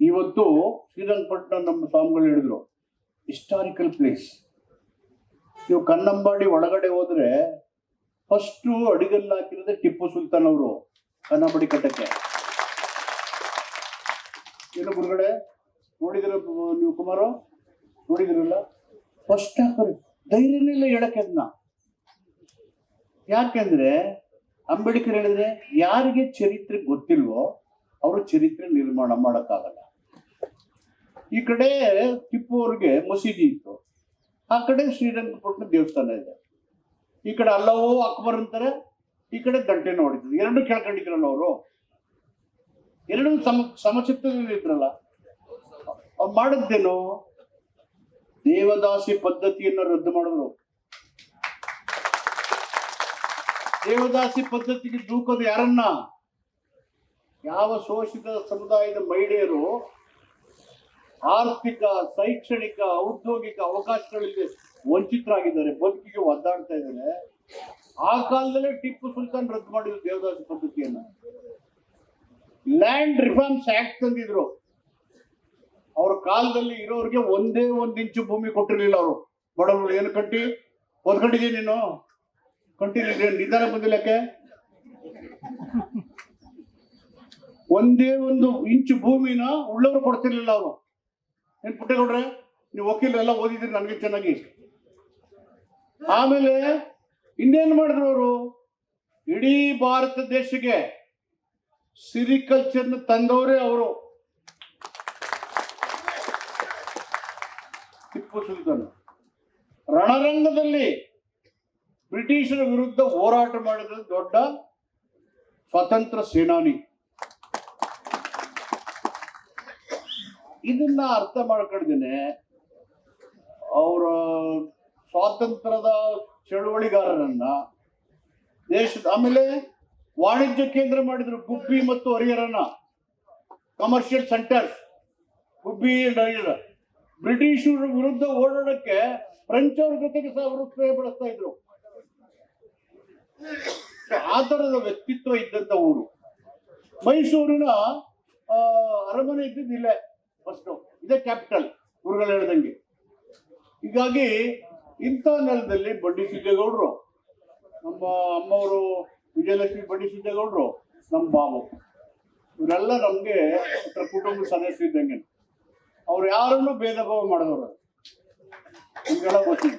ಇವತ್ತು ಶ್ರೀರಂಗಪಟ್ಟಣ ನಮ್ಮ ಸ್ವಾಮಿಗಳು ಹೇಳಿದ್ರು ಹಿಸ್ಟಾರಿಕಲ್ ಪ್ಲೇಸ್ ನೀವು ಕನ್ನಂಬಾಡಿ ಒಳಗಡೆ ಹೋದ್ರೆ ಫಸ್ಟು ಅಡಿಗಲ್ಲಿ ಹಾಕಿರೋದೆ ಟಿಪ್ಪು ಸುಲ್ತಾನ್ ಅವರು ಕನ್ನಂಬಾಡಿ ಕಟ್ಟಕ್ಕೆ. ಏನು ಗುರುಗಡೆ ನೋಡಿದಿರ ನೀವು ಕುಮಾರ? ನೋಡಿದಿರಲ್ಲ? ಫಸ್ಟ್ ಹಾಕೋರು ಧೈರ್ಯನಿಲ್ಲ ಹೇಳಕ್ಕೆ ಅದನ್ನ. ಯಾಕೆಂದ್ರೆ ಅಂಬೇಡ್ಕರ್ ಹೇಳಿದ್ರೆ ಯಾರಿಗೆ ಚರಿತ್ರೆ ಗೊತ್ತಿಲ್ವೋ ಅವರು ಚರಿತ್ರೆ ನಿರ್ಮಾಣ ಮಾಡಕ್ಕಾಗಲ್ಲ. ಈ ಕಡೆ ಟಿಪ್ಪು ಅವ್ರಿಗೆ ಮಸೀದಿ ಇತ್ತು. ಆ ಕಡೆ ಶ್ರೀರಂಗಪಟ್ಟಣ ದೇವಸ್ಥಾನ ಇದೆ. ಈ ಕಡೆ ಅಲ್ಲವೋ ಅಕ್ಬರ್ ಅಂತಾರೆ, ಈ ಕಡೆ ಗಂಟೆ ನೋಡಿದ್ರು ಎರಡು ಕೇಳ್ಕೊಂಡಿದ್ರಲ್ಲ ಅವರು? ಎರಡು ಸಮ ಸಮಚಿತ್ತದಲ್ಲಿದ್ರಲ್ಲ ಅವ್ರು ಮಾಡಿದ್ದೇನು? ದೇವದಾಸಿ ಪದ್ಧತಿಯನ್ನು ರದ್ದು ಮಾಡಿದ್ರು. ದೇವದಾಸಿ ಪದ್ಧತಿಗೆ ದೂಕೋದು ಯಾರನ್ನ? ಯಾವ ಶೋಷಿತ ಸಮುದಾಯದ ಮಹಿಳೆಯರು ಆರ್ಥಿಕ, ಶೈಕ್ಷಣಿಕ, ಔದ್ಯೋಗಿಕ ಅವಕಾಶಗಳಿಗೆ ವಂಚಿತರಾಗಿದ್ದಾರೆ, ಬದುಕಿಗೆ ಒದ್ದಾಡ್ತಾ ಇದ್ದಾರೆ. ಆ ಕಾಲದಲ್ಲೇ ಟಿಪ್ಪು ಸುಲ್ತಾನ್ ರದ್ದು ಮಾಡಿದ್ರು ದೇವದಾಸ ಪದ್ಧತಿಯನ್ನ. ಲ್ಯಾಂಡ್ ರಿಫಾರ್ಮ್ಸ್ ಆಕ್ಟ್ ತಂದಿದ್ರು. ಅವ್ರ ಕಾಲದಲ್ಲಿ ಇರೋರಿಗೆ ಒಂದೇ ಒಂದ್ ಇಂಚು ಭೂಮಿ ಕೊಟ್ಟಿರ್ಲಿಲ್ಲ ಅವರು. ಬಡವರು ಏನು ಕಟ್ಟಿ ಓದ್ಕೊಂಡಿದ್ದೀನಿ ನೀನು? ಕಂಟಿನ್ಯೂ ನಿಧಾನ ಬಂದಿಲ್ಲಕ್ಕೆ ಒಂದೇ ಒಂದು ಇಂಚು ಭೂಮಿನ ಉಳ್ಳವರು ಕೊಡ್ತಿರ್ಲಿಲ್ಲ ಅವರು. ಏನ್ ಪುಟ್ಟೇಗೌಡ್ರೆ ನೀವು ವಕೀಲರೆಲ್ಲ ಓದಿದ್ರಿ ನನಗೆ ಚೆನ್ನಾಗಿ ಆಮೇಲೆ ಇನ್ನೇನು ಮಾಡಿದ್ರು ಅವರು? ಇಡೀ ಭಾರತ ದೇಶಕ್ಕೆ ಸಿರಿಕಲ್ಚರ್ನ ತಂದವರೇ ಅವರು. ಟಿಪ್ಪು ಸುಲ್ತಾನ್. ರಣರಂಗದಲ್ಲಿ ಬ್ರಿಟಿಷರ ವಿರುದ್ಧ ಹೋರಾಟ ಮಾಡಿದ ದೊಡ್ಡ ಸ್ವತಂತ್ರ ಸೇನಾನಿ. ಇದನ್ನ ಅರ್ಥ ಮಾಡ್ಕೊಂಡಿದ್ದೇನೆ ಅವರ ಸ್ವಾತಂತ್ರ್ಯದ ಚಳುವಳಿಗಾರರನ್ನ ದೇಶದ ಆಮೇಲೆ ವಾಣಿಜ್ಯ ಕೇಂದ್ರ ಮಾಡಿದ್ರು ಗುಬ್ಬಿ ಮತ್ತು ಹರಿಹರನ ಕಮರ್ಷಿಯಲ್ ಸೆಂಟರ್ಸ್ ಗುಬ್ಬಿ ಹರಿಹರ. ಬ್ರಿಟಿಷರ ವಿರುದ್ಧ ಓಡಾಡಕ್ಕೆ ಫ್ರೆಂಚ್ ಅವ್ರ ಜೊತೆಗೆ ಸಹ ಅವರು ಸ್ಪ್ರೇ ಬಳಸ್ತಾ ಇದ್ರು. ಆ ತರದ ವ್ಯಕ್ತಿತ್ವ ಇದ್ದಂತ ಊರು. ಮೈಸೂರಿನ ಅರಮನೆ ಇದ್ದಿದ್ದು ಇಲ್ಲೇ ಫಸ್ಟ್ ಇದೇ ಕ್ಯಾಪಿಟಲ್ ಗುರುಗಳು ಹೇಳ್ದಂಗೆ. ಹೀಗಾಗಿ ಇಂಥ ನೆಲದಲ್ಲಿ ಬಡ್ಡಿ ಸಿದ್ದೇಗೌಡರು ನಮ್ಮ ಅಮ್ಮವರು ವಿಜಯಲಕ್ಷ್ಮಿ ಬಡ್ಡಿ ಸಿದ್ದೇಗೌಡರು ನಮ್ಮ ಬಾಬು ಇವರೆಲ್ಲ ನಮಗೆ ಕುಟುಂಬ ಸದಸ್ಯ ಇದ್ದಂಗೆ. ಅವ್ರು ಯಾರನ್ನು ಭೇದ ಭಾವ ಮಾಡಿದವರು. ನಿಮ್ಗೆಲ್ಲ ಗೊತ್ತಿದೆ.